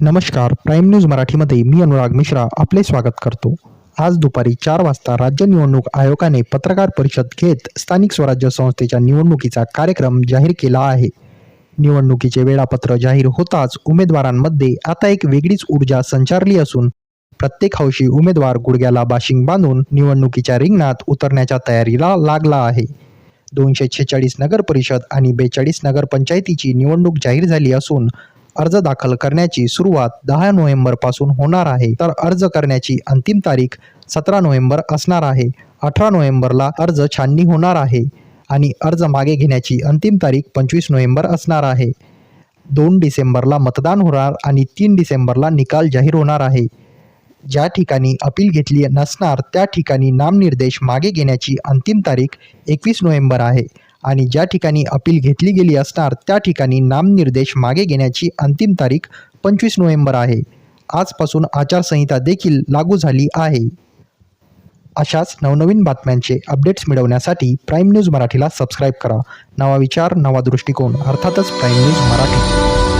नमस्कार prime news मराठीमध्ये मी अनुराग मिश्रा आपले स्वागत करतो. आज दुपारी चार वाजता राज्य निवडणूक आयोगाने पत्रकार परिषद घेत स्थानिक स्वराज्य संस्थेच्या निवडणुकीचा कार्यक्रम जाहीर केला आहे. निवडणुकीचे वेळापत्र जाहीर होताच उमेदवारांमध्ये आता एक वेगळीच ऊर्जा संचारली असून प्रत्येक हौशी उमेदवार गुडघ्याला बाशिंग बांधून निवडणुकीच्या रिंगणात उतरण्याच्या तयारीला लागला आहे. दोनशे छेचाळीस नगर परिषद आणि बेचाळीस नगरपंचायतीची निवडणूक जाहीर झाली असून अर्ज दाखल करण्याची सुरुवात दहा नोव्हेंबरपासून होणार आहे. तर अर्ज करण्याची अंतिम तारीख सतरा नोव्हेंबर असणार आहे. अठरा नोव्हेंबरला अर्ज छाननी होणार आहे आणि अर्ज मागे घेण्याची अंतिम तारीख पंचवीस नोव्हेंबर असणार आहे. दोन डिसेंबरला मतदान होणार आणि तीन डिसेंबरला निकाल जाहीर होणार आहे. ज्या ठिकाणी अपील घेतली नसणार त्या ठिकाणी नामनिर्देश मागे घेण्याची अंतिम तारीख एकवीस नोव्हेंबर आहे. आणि ज्या ठिकाणी अपील घेतली गेली असणार त्या ठिकाणी नामनिर्देश मागे घेण्याची अंतिम तारीख पंचवीस नोव्हेंबर आहे. आजपासून आचारसंहिता देखील लागू झाली आहे. अशाच नवनवीन बातम्यांचे अपडेट्स मिळवण्यासाठी प्राईम न्यूज मराठीला सबस्क्राईब करा. नवा विचार नवा दृष्टिकोन अर्थातच प्राईम न्यूज मराठी.